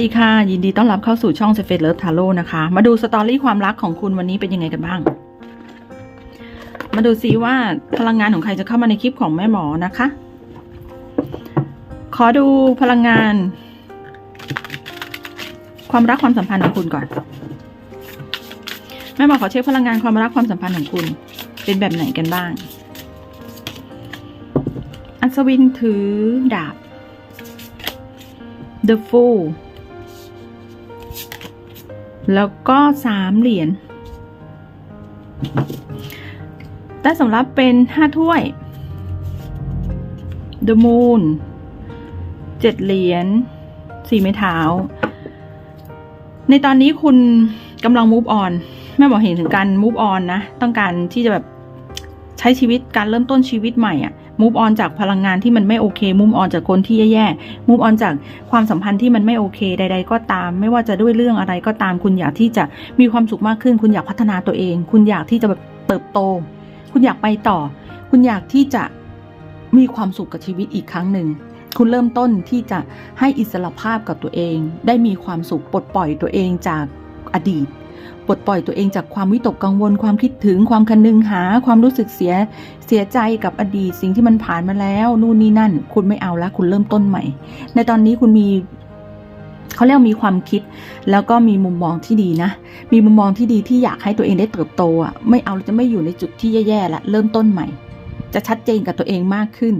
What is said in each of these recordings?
ดีค่ะ ยินดีต้อนรับเข้าสู่ช่อง s f a c e Love Tarot นะคะ มาดูสตอรี่ความรักของคุณวันนี้เป็นยังไงกันบ้าง มาดูซิว่าพลังงานของใครจะเข้ามาในคลิปของแม่หมอนะคะ ขอดูพลังงาน ความรักความสัมพันธ์ของคุณก่อน แม่หมอขอเช็คพลังงานความรักความสัมพันธ์ของคุณ เป็นแบบไหนกันบ้าง อัศวินถือดาบ The Fool แล้วก็สามเหรียญแต่สำหรับเป็นห้าถ้วย The Moon เจ็ดเหรียญสี่ไม้เท้า ในตอนนี้คุณกำลัง move on แม่บอกเห็นถึงการ move on นะ ต้องการที่จะแบบใช้ชีวิตการเริ่มต้นชีวิตใหม่อะ move on จากพลังงานที่มันไม่โอเค move on จากคนที่แย่ๆ move on จากความสัมพันธ์ที่มันไม่โอเคใด ๆ ก็ตาม ไม่ว่าจะด้วยเรื่องอะไรก็ตาม คุณอยากที่จะมีความสุขมากขึ้น คุณอยากพัฒนาตัวเอง คุณอยากที่จะแบบเติบโต คุณอยากไปต่อ คุณอยากที่จะมีความสุขกับชีวิตอีกครั้งหนึ่งคุณเริ่มต้นที่จะให้อิสระภาพกับตัวเอง ได้มีความสุขปลดปล่อยตัวเองจากอดีต ปลดปล่อยตัวเองจากความวิตกกังวลความคิดถึงความคันนึงหา ความรู้สึกเสียเสียใจกับอดีตสิ่งที่มันผ่านมาแล้ว นู่นนี่นั่น คุณไม่เอาแล้วคุณเริ่มต้นใหม่ ในตอนนี้คุณมีเขาเรียกมีความคิด แล้วก็มีมุมมองที่ดีนะ มีมุมมองที่ดีที่อยากให้ตัวเองได้เติบโตอะไม่เอาจะไม่อยู่ในจุดที่แย่ๆละเริ่มต้นใหม่ จะชัดเจนกับตัวเองมากขึ้น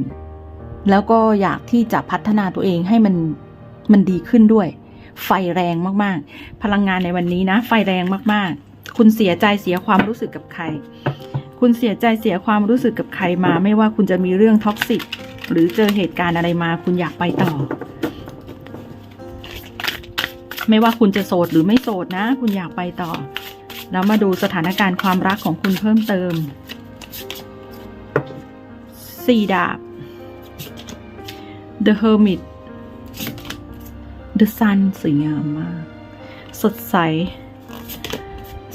แล้วก็อยากที่จะพัฒนาตัวเองให้มันมันดีขึ้นด้วย ไฟแรงมากๆ พลังงานในวันนี้นะ ไฟแรงมากๆ คุณเสียใจเสียความรู้สึกกับใคร คุณเสียใจเสียความรู้สึกกับใครมา ไม่ว่าคุณจะมีเรื่องท็อกซิกหรือเจอเหตุการณ์อะไรมา คุณอยากไปต่อ ไม่ว่าคุณจะโสดหรือไม่โสดนะ คุณอยากไปต่อ แล้วมาดูสถานการณ์ความรักของคุณเพิ่มเติมสี่ดาบ The Hermit The Sun สวยงามมาก สดใส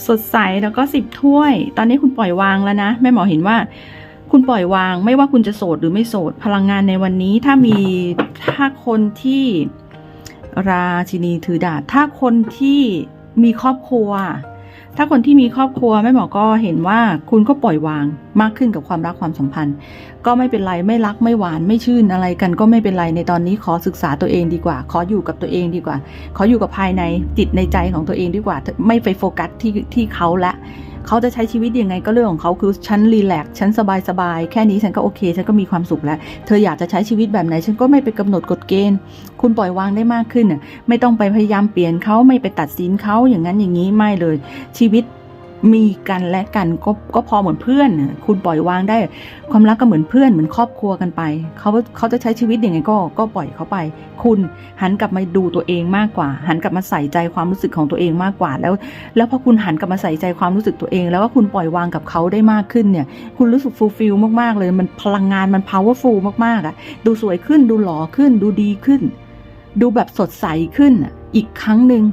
สดใสแล้วก็สิบถ้วย ตอนนี้คุณปล่อยวางแล้วนะ แม่หมอเห็นว่า คุณปล่อยวาง ไม่ว่าคุณจะโสดหรือไม่โสด พลังงานในวันนี้ถ้ามีถ้าคนที่ราชินีถือดาบถ้าคนที่มีครอบครัว ถ้าคนที่มีครอบครัวแม่หมอก็เห็นว่าคุณก็ปล่อยวางมากขึ้นกับความรักความสัมพันธ์ ก็ไม่เป็นไรไม่รักไม่หวานไม่ชื่นอะไรกันก็ไม่เป็นไรในตอนนี้ขอศึกษาตัวเองดีกว่า ขออยู่กับตัวเองดีกว่า ขออยู่กับภายในจิตในใจของตัวเองดีกว่า ไม่ไปโฟกัสที่ที่เขาละ เขาจะใช้ชีวิตยังไงก็เรื่องของเขาคือฉันรีแลกซ์ฉันสบายสบายแค่นี้ฉันก็โอเค ฉันก็มีความสุขแล้ว เธออยากจะใช้ชีวิตแบบไหน ฉันก็ไม่ไปกำหนดกฎเกณฑ์ คุณปล่อยวางได้มากขึ้นน่ะไม่ต้องไปพยายามเปลี่ยนเขาไม่ไปตัดสินเขาอย่างนั้นอย่างนี้ไม่เลย ชีวิต มีกันและกันก็ก็พอเหมือนเพื่อนคุณปล่อยวางได้ ความรักก็เหมือนเพื่อนเหมือนครอบครัวกันไปเขาเขาจะใช้ชีวิตยังไงก็ก็ปล่อยเขาไป คุณหันกลับมาดูตัวเองมากกว่า หันกลับมาใส่ใจความรู้สึกของตัวเองมากกว่า แล้ว แล้วพอคุณหันกลับมาใส่ใจความรู้สึกตัวเอง แล้วว่าคุณปล่อยวางกับเขาได้มากขึ้นเนี่ย คุณรู้สึกฟูลฟิลมากๆเลย มันพลังงานมัน powerful มากๆอะดูสวยขึ้นดูหล่อขึ้น ดูดีขึ้น ดูแบบสดใสขึ้นอีกครั้งหนึ่ง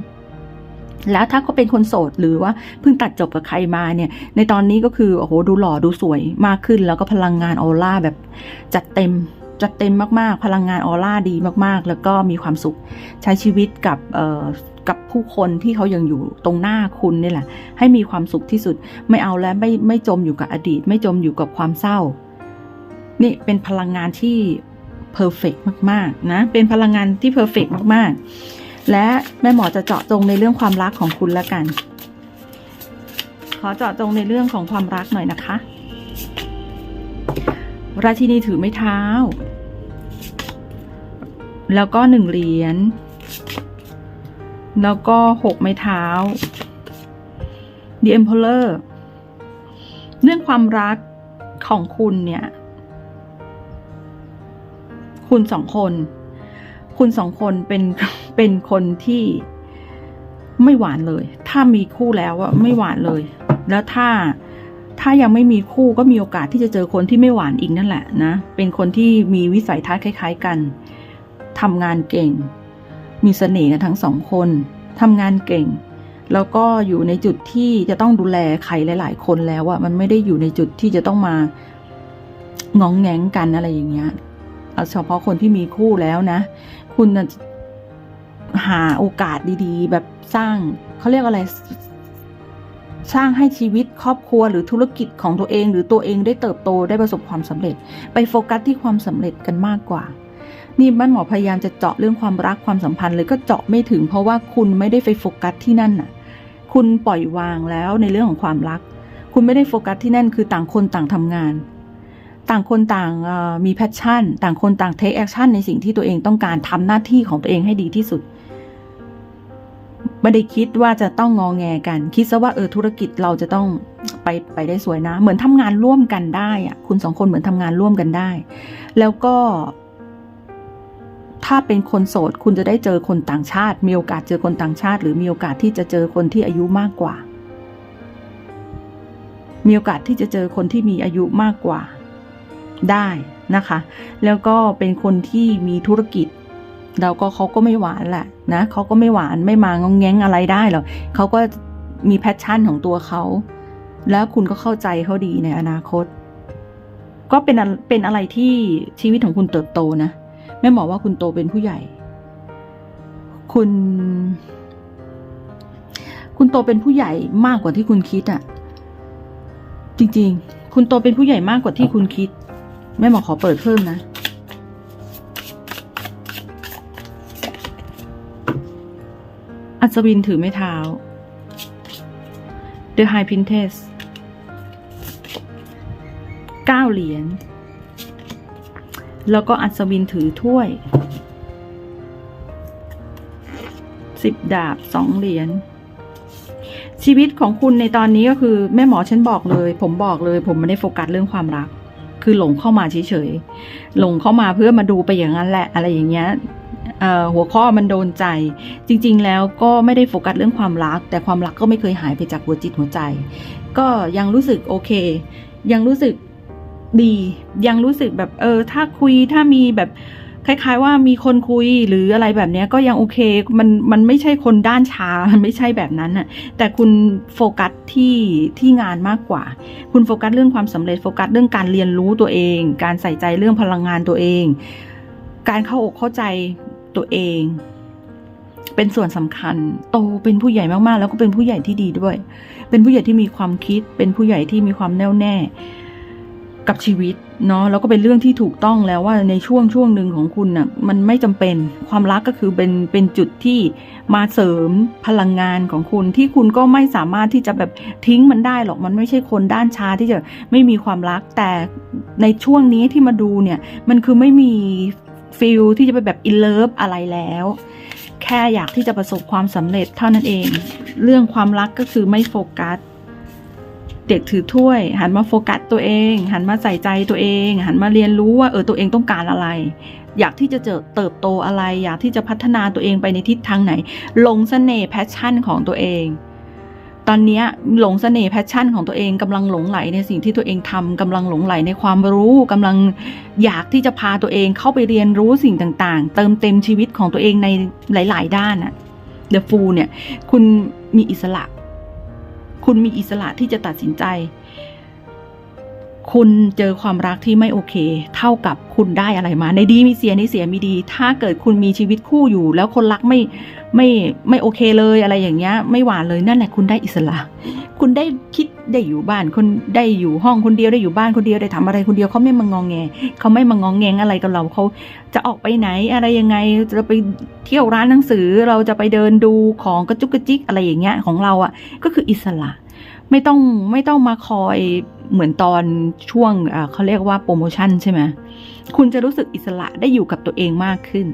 แล้วถ้าเขาเป็นคนโสดหรือว่าเพิ่งตัดจบกับใครมาเนี่ย ในตอนนี้ก็คือโอ้โหดูหล่อดูสวยมากขึ้น แล้วก็พลังงานออร่าแบบจัดเต็มจัดเต็มมากๆ พลังงานออร่าดีมากๆ แล้วก็มีความสุขใช้ชีวิตกับกับผู้คนที่เขายังอยู่ตรงหน้าคุณนี่แหละ ให้มีความสุขที่สุดไม่เอาแล้วไม่ไม่จมอยู่กับอดีต ไม่จมอยู่กับความเศร้า นี่เป็นพลังงานที่เพอร์เฟกมากๆนะเป็นพลังงานที่เพอร์เฟกมากๆ และแม่หมอจะเจาะจงในเรื่องความรักของคุณแล้วกัน ขอเจาะจงในเรื่องของความรักหน่อยนะคะ ราชินีถือไม้เท้า แล้วก็หนึ่งเหรียญ แล้วก็หกไม้เท้า The Emperor เรื่องความรักของคุณเนี่ย คุณสองคน คุณสองคนเป็นเป็นคนที่ไม่หวานเลย ถ้ามีคู่แล้วอะไม่หวานเลย แล้วถ้าถ้ายังไม่มีคู่ก็มีโอกาสที่จะเจอคนที่ไม่หวานอีกนั่นแหละนะ เป็นคนที่มีวิสัยทัศน์คล้าย ๆกัน ทำงานเก่ง มีเสน่ห์กันทั้งสองคน ทำงานเก่ง แล้วก็อยู่ในจุดที่จะต้องดูแลใครหลาย ๆ คนแล้วอะมันไม่ได้อยู่ในจุดที่จะต้องมางองแงงกันอะไรอย่างเงี้ย เอาเฉพาะคนที่มีคู่แล้วนะ คุณน่ะหาโอกาสดีๆ แบบสร้างเขาเรียกอะไรสร้างให้ชีวิตครอบครัวหรือธุรกิจของตัวเอง หรือตัวเองได้เติบโตได้ประสบความสำเร็จ ไปโฟกัสที่ความสำเร็จกันมากกว่า นี่บ้านหมอพยายามจะเจาะเรื่องความรักความสัมพันธ์เลยก็เจาะไม่ถึง เพราะว่าคุณไม่ได้ไปโฟกัสที่นั่นน่ะ คุณปล่อยวางแล้วในเรื่องของความรัก คุณไม่ได้โฟกัสที่นั่นคือต่างคนต่างทำงาน ต่างคนต่างมีแพชชั่น ต่างคนต่างเทคแอคชั่นในสิ่งที่ตัวเองต้องการทำหน้าที่ของตัวเองให้ดีที่สุดไม่ได้คิดว่าจะต้องงอแงกัน คิดซะว่าเออธุรกิจเราจะต้องไปไปได้สวยนะ เหมือนทำงานร่วมกันได้อะคุณสองคนเหมือนทำงานร่วมกันได้ แล้วก็ ถ้าเป็นคนโสดคุณจะได้เจอคนต่างชาติ มีโอกาสเจอคนต่างชาติ หรือมีโอกาสที่จะเจอคนที่อายุมากกว่า มีโอกาสที่จะเจอคนที่มีอายุมากกว่า ได้นะคะ แล้วก็เป็นคนที่มีธุรกิจแล้วก็เขาก็ไม่หวานแหละนะเขาก็ไม่หวานไม่มางงแงงอะไรได้หรอกเขาก็มีแพชชั่นของตัวเขาแล้วคุณก็เข้าใจเขาดีในอนาคต ก็เป็นเป็นอะไรที่ชีวิตของคุณเติบโตนะแม่หมอว่าคุณโตเป็นผู้ใหญ่ คุณ คุณโตเป็นผู้ใหญ่มากกว่าที่คุณคิดอะ จริง ๆ คุณโตเป็นผู้ใหญ่มากกว่าที่คุณคิด แม่หมอขอเปิดเพิ่มนะ อัศวินถือไม้เท้า The High Princess เก้าเหรียญ แล้วก็อัศวินถือถ้วยสิบดาบสองเหรียญ ชีวิตของคุณในตอนนี้ก็คือ แม่หมอฉันบอกเลย ผมบอกเลย ผมไม่ได้โฟกัสเรื่องความรัก คือหลงเข้ามาเฉยๆหลงเข้ามาเพื่อมาดูไปอย่างนั้นแหละ อะไรอย่างเงี้ยหัวข้อมันโดนใจ จริง ๆ แล้วก็ไม่ได้โฟกัสเรื่องความรัก แต่ความรักก็ไม่เคยหายไปจากหัวจิตหัวใจ ก็ยังรู้สึกโอเค ยังรู้สึกดี ยังรู้สึกแบบเออถ้าคุยถ้ามีแบบ คล้าย ๆ ว่ามีคนคุยหรืออะไรแบบนี้ก็ยังโอเคมันมันไม่ใช่คนด้านชามันไม่ใช่แบบนั้นน่ะแต่คุณโฟกัสที่ที่งานมากกว่า คุณโฟกัสเรื่องความสำเร็จโฟกัสเรื่องการเรียนรู้ตัวเอง การใส่ใจเรื่องพลังงานตัวเอง การเข้าอกเข้าใจตัวเอง เป็นส่วนสำคัญ โตเป็นผู้ใหญ่มากๆ แล้วก็เป็นผู้ใหญ่ที่ดีด้วย เป็นผู้ใหญ่ที่มีความคิด เป็นผู้ใหญ่ที่มีความแน่วแน่ กับชีวิตเนาะแล้วก็เป็นเรื่องที่ถูกต้องแล้วว่าในช่วงช่วงหนึ่งของคุณน่ะมันไม่จำเป็นความรักก็คือเป็นเป็นจุดที่มาเสริมพลังงานของคุณที่คุณก็ไม่สามารถที่จะแบบทิ้งมันได้หรอกมันไม่ใช่คนด้านชาที่จะไม่มีความรักแต่ในช่วงนี้ที่มาดูเนี่ยมันคือไม่มีฟิลที่จะไปแบบอินเลิฟอะไรแล้ว แค่อยากที่จะประสบความสำเร็จเท่านั้นเอง เรื่องความรักก็คือไม่โฟกัส ด็กถือถ้วย หันมาโฟกัสตัวเอง หันมาใส่ใจตัวเอง หันมาเรียนรู้ว่าเออตัวเองต้องการอะไร อยากที่จะเจอเติบโตอะไร อยากที่จะพัฒนาตัวเองไปในทิศทางไหน ลงเสน่ห์แพชชั่นของตัวเอง ตอนนี้หลงเสน่ห์แพชชั่นของตัวเองกำลังหลงไหลในสิ่งที่ตัวเองทำกำลังหลงไหลในความรู้กำลังอยากที่จะพาตัวเองเข้าไปเรียนรู้สิ่งต่างๆ เติมเต็มชีวิตของตัวเองในหลาย ๆ ด้านอะ The Fool เนี่ยคุณมีอิสระ คุณมีอิสระที่จะตัดสินใจ คุณเจอความรักที่ไม่โอเค เท่ากับคุณได้อะไรมา ในดีมีเสียในเสียมีดี ถ้าเกิดคุณมีชีวิตคู่อยู่ แล้วคนรักไม่ไม่ไม่โอเคเลยอะไรอย่างเงี้ย ไม่หวานเลยนั่นแหละคุณได้อิสระ คุณได้คิดได้อยู่บ้านคนได้อยู่ห้องคนเดียวได้อยู่บ้านคนเดียวได้ทำอะไรคนเดียวเขาไม่มางองแงเขาไม่มางองแงงอะไรกับเราเขาจะออกไปไหนอะไรยังไงจะไปเที่ยวร้านหนังสือเราจะไปเดินดูของกระจุกกระจิกอะไรอย่างเงี้ยของเราอะ่ะก็คืออิสระ ไม่ต้องไม่ต้องมาคอยเหมือนตอนช่วงเขาเรียกว่าโปรโมชั่นใช่ไหมคุณจะรู้สึกอิสระได้อยู่กับตัวเองมากขึ้น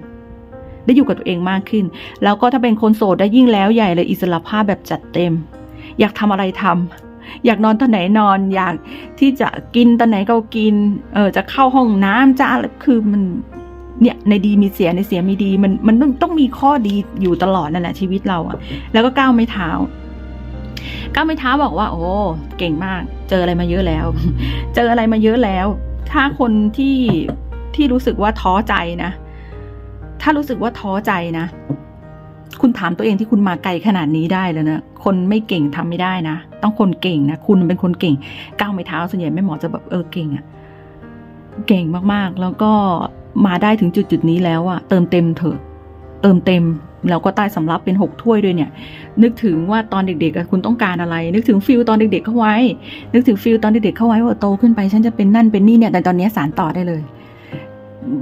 ได้อยู่กับตัวเองมากขึ้น แล้วก็ถ้าเป็นคนโสดได้ยิ่งแล้วใหญ่เลยอิสระภาพแบบจัดเต็ม อยากทำอะไรทำอยากนอนตอนไหนนอน อยากที่จะกินตอนไหนก็กิน เออจะเข้าห้องน้ำจะอะไรคือมันเนี่ยในดีมีเสียในเสียมีดี มันมันต้องต้องมีข้อดีอยู่ตลอดนั่นแหละชีวิตเราอะแล้วก็ก้าวไม่เท้า ก้าวไม่เท้าบอกว่า โอ้เก่งมาก เจออะไรมาเยอะแล้ว เจออะไรมาเยอะแล้ว ถ้าคนที่ที่รู้สึกว่าท้อใจนะ ถ้ารู้สึกว่าท้อใจนะ คุณถามตัวเองที่คุณมาไกลขนาดนี้ได้แล้วนะคนไม่เก่งทำไม่ได้นะ ต้องคนเก่งนะคุณเป็นคนเก่ง ก้าวไม่เท้าส่วนใหญ่แม่หมอจะแบบเออเก่งอะเก่งมากๆ แล้วก็มาได้ถึงจุดจุดนี้แล้วอะเติมเต็มเถอะ เติมเต็ม แล้วก็ใต้สำรับเป็น 6 ถ้วยด้วยเนี่ย นึกถึงว่าตอนเด็กๆคุณต้องการอะไร นึกถึงฟิลตอนเด็กๆเข้าไว้ นึกถึงฟิลตอนเด็กๆเข้าไว้ว่าโตขึ้นไปฉันจะเป็นนั่นเป็นนี่เนี่ยแต่ตอนนี้สารต่อได้เลย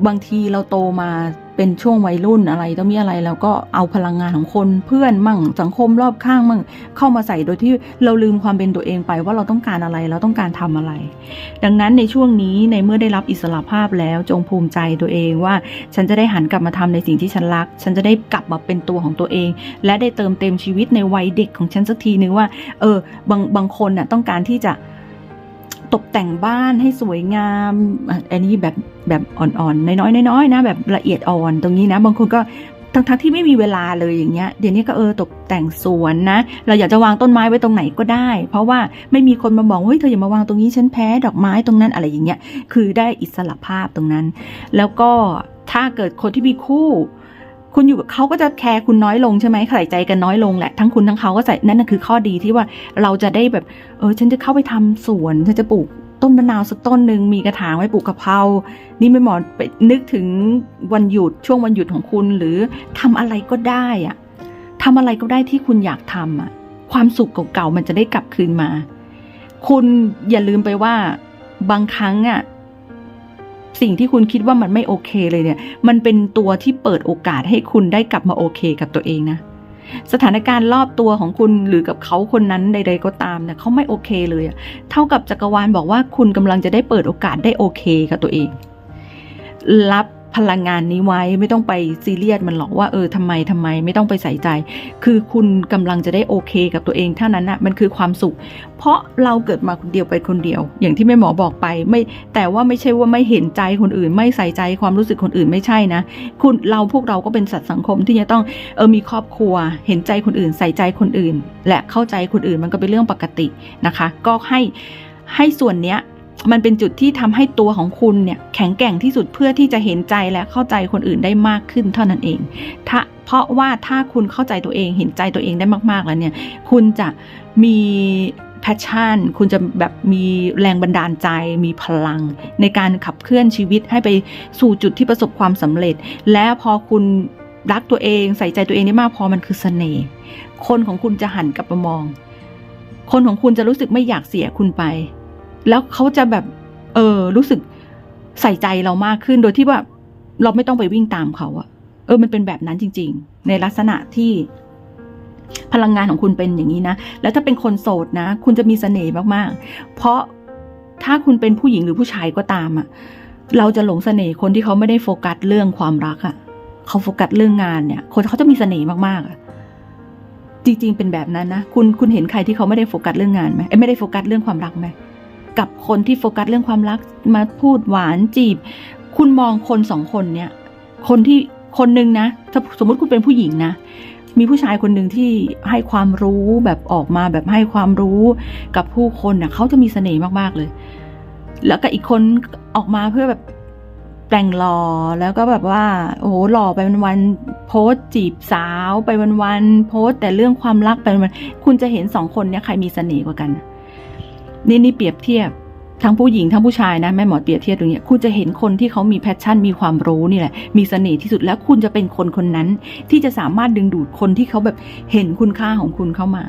บางทีเราโตมา เป็นช่วงวัยรุ่นอะไรต้องมีอะไรแล้วก็เอาพลังงานของคนเพื่อนมั่งสังคมรอบข้างมั่งเข้ามาใส่โดยที่เราลืมความเป็นตัวเองไปว่าเราต้องการอะไรเราต้องการทำอะไร ดังนั้นในช่วงนี้ในเมื่อได้รับอิสระภาพแล้วจงภูมิใจตัวเองว่า ฉันจะได้หันกลับมาทำในสิ่งที่ฉันรัก ฉันจะได้กลับมาเป็นตัวของตัวเอง และได้เติมเต็มชีวิตในวัยเด็กของฉันสักทีนึงว่า เออบางบางคนน่ะต้องการที่จะตกแต่งบ้านให้สวยงาม อันนี้แบบ แบบอ่อนๆ น้อยๆน้อยๆนะแบบละเอียดอ่อนตรงนี้นะ บางคนก็ทั้งๆที่ไม่มีเวลาเลยอย่างเงี้ยเดี๋ยวนี้ก็เออตกแต่งสวนนะ เราอยากจะวางต้นไม้ไว้ตรงไหนก็ได้ เพราะว่าไม่มีคนมาบอกว่าเฮ้ยเธออย่ามาวางตรงนี้ฉันแพ้ดอกไม้ตรงนั้นอะไรอย่างเงี้ยคือได้อิสระภาพตรงนั้น แล้วก็ถ้าเกิดคนที่มีคู่ คุณอยู่กับเขาก็จะแคร์คุณน้อยลงใช่ไหมใส่ใจกันน้อยลงแหละทั้งคุณทั้งเขาก็ใส่นั่นคือข้อดีที่ว่าเราจะได้แบบเออฉันจะเข้าไปทำสวนฉันจะปลูก ต้นมะนาวสักต้นหนึ่งมีกระถางไว้ปลูกกะเพรา นี่ไม่หมอไปนึกถึงวันหยุดช่วงวันหยุดของคุณหรือทำอะไรก็ได้อะทำอะไรก็ได้ที่คุณอยากทำอะความสุขเก่าๆมันจะได้กลับคืนมา คุณอย่าลืมไปว่าบางครั้งอะสิ่งที่คุณคิดว่ามันไม่โอเคเลยเนี่ย มันเป็นตัวที่เปิดโอกาสให้คุณได้กลับมาโอเคกับตัวเองนะ สถานการณ์รอบตัวของคุณหรือกับเขาคนนั้นใด ๆ ก็ตามเนี่ยเขาไม่โอเคเลยเท่ากับจักรวาลบอกว่าคุณกำลังจะได้เปิดโอกาสได้โอเคกับตัวเอง รับ พลังงานนี้ไว้ไม่ต้องไปซีเรียสมันหรอกว่าเออทำไมทำไมไม่ต้องไปใส่ใจ คือคุณกำลังจะได้โอเคกับตัวเองเท่านั้นนะมันคือความสุข เพราะเราเกิดมาคนเดียวไปคนเดียว อย่างที่แม่หมอบอกไปไม่แต่ว่าไม่ใช่ว่าไม่เห็นใจคนอื่น ไม่ใส่ใจความรู้สึกคนอื่นไม่ใช่นะ คุณเราพวกเราก็เป็นสัตว์สังคมที่จะต้องเออมีครอบครัว เห็นใจคนอื่น ใส่ใจคนอื่น และเข้าใจคนอื่นมันก็เป็นเรื่องปกตินะคะ ก็ให้ให้ส่วนเนี้ย มันเป็นจุดที่ทำให้ตัวของคุณเนี่ยแข็งแกร่งที่สุดเพื่อที่จะเห็นใจและเข้าใจคนอื่นได้มากขึ้นเท่านั้นเองถ้าเพราะว่าถ้าคุณเข้าใจตัวเองเห็นใจตัวเองได้มากๆแล้วเนี่ย คุณจะมีแพชชั่น คุณจะแบบมีแรงบันดาลใจ มีพลัง ในการขับเคลื่อนชีวิตให้ไปสู่จุดที่ประสบความสำเร็จ และพอคุณรักตัวเองใส่ใจตัวเองได้มากพอมันคือเสน่ห์คนของคุณจะหันกลับมามอง คนของคุณจะรู้สึกไม่อยากเสียคุณไป แล้วเขาจะแบบ เออ รู้สึกใส่ใจเรามากขึ้นโดยที่ว่าเราไม่ต้องไปวิ่งตามเขาอะเออ มันเป็นแบบนั้นจริง ๆ ในลักษณะที่ พลังงานของคุณเป็นอย่างนี้นะ แล้วถ้าเป็นคนโสดนะ คุณจะมีเสน่ห์มากๆ เพราะถ้าคุณเป็นผู้หญิงหรือผู้ชายก็ตามอะเราจะหลงเสน่ห์คนที่เขาไม่ได้โฟกัสเรื่องความรักอะเขาโฟกัสเรื่องงานเนี่ย คนเขาจะมีเสน่ห์มากๆอะจริง ๆ เป็นแบบนั้นนะ คุณคุณเห็นใครที่เขาไม่ได้โฟกัสเรื่องงานไหมไม่ได้โฟกัสเรื่องความรักไหม กับคนที่โฟกัสเรื่องความรักมาพูดหวานจีบ คุณมองคนสองคนเนี่ย คนที่คนหนึ่งนะถ้าสมมติคุณเป็นผู้หญิงนะ มีผู้ชายคนหนึ่งที่ให้ความรู้แบบออกมาแบบให้ความรู้กับผู้คนน่ะเขาจะมีเสน่ห์มากๆเลย แล้วก็อีกคนออกมาเพื่อแบบแต่งหล่อแล้วก็แบบว่าโอ้โหหล่อไปวันๆโพสจีบสาวไปวันๆโพสแต่เรื่องความรักไปวันคุณจะเห็นสองคนเนี้ยใครมีเสน่ห์กว่ากัน นี่นี่เปรียบเทียบทั้งผู้หญิงทั้งผู้ชายนะแม่หมอเปรียบเทียบตรงเนี้ยคุณจะเห็นคนที่เขามีแพชชั่นมีความรู้นี่แหละ มีเสน่ห์ที่สุดแล้วคุณจะเป็นคนคนนั้น ที่จะสามารถดึงดูดคนที่เขาแบบเห็นคุณค่าของคุณเข้ามา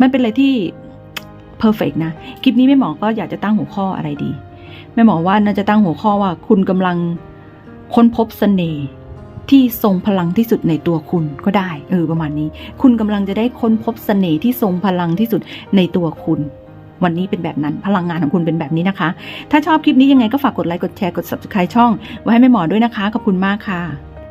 มันเป็นอะไรที่เพอร์เฟกนะ คลิปนี้แม่หมอก็อยากจะตั้งหัวข้ออะไรดี แม่หมอว่าน่าจะตั้งหัวข้อว่าคุณกำลังค้นพบเสน่ห์ที่ทรงพลังที่สุดในตัวคุณก็ได้ เออประมาณนี้ คุณกำลังจะได้ค้นพบเสน่ห์ที่ทรงพลังที่สุดในตัวคุณ วันนี้เป็นแบบนั้นพลังงานของคุณเป็นแบบนี้นะคะ ถ้าชอบคลิปนี้ยังไงก็ฝากกดไลค์กดแชร์กด subscribe ช่อง ไว้ให้แม่หมอด้วยนะคะขอบคุณมากค่ะ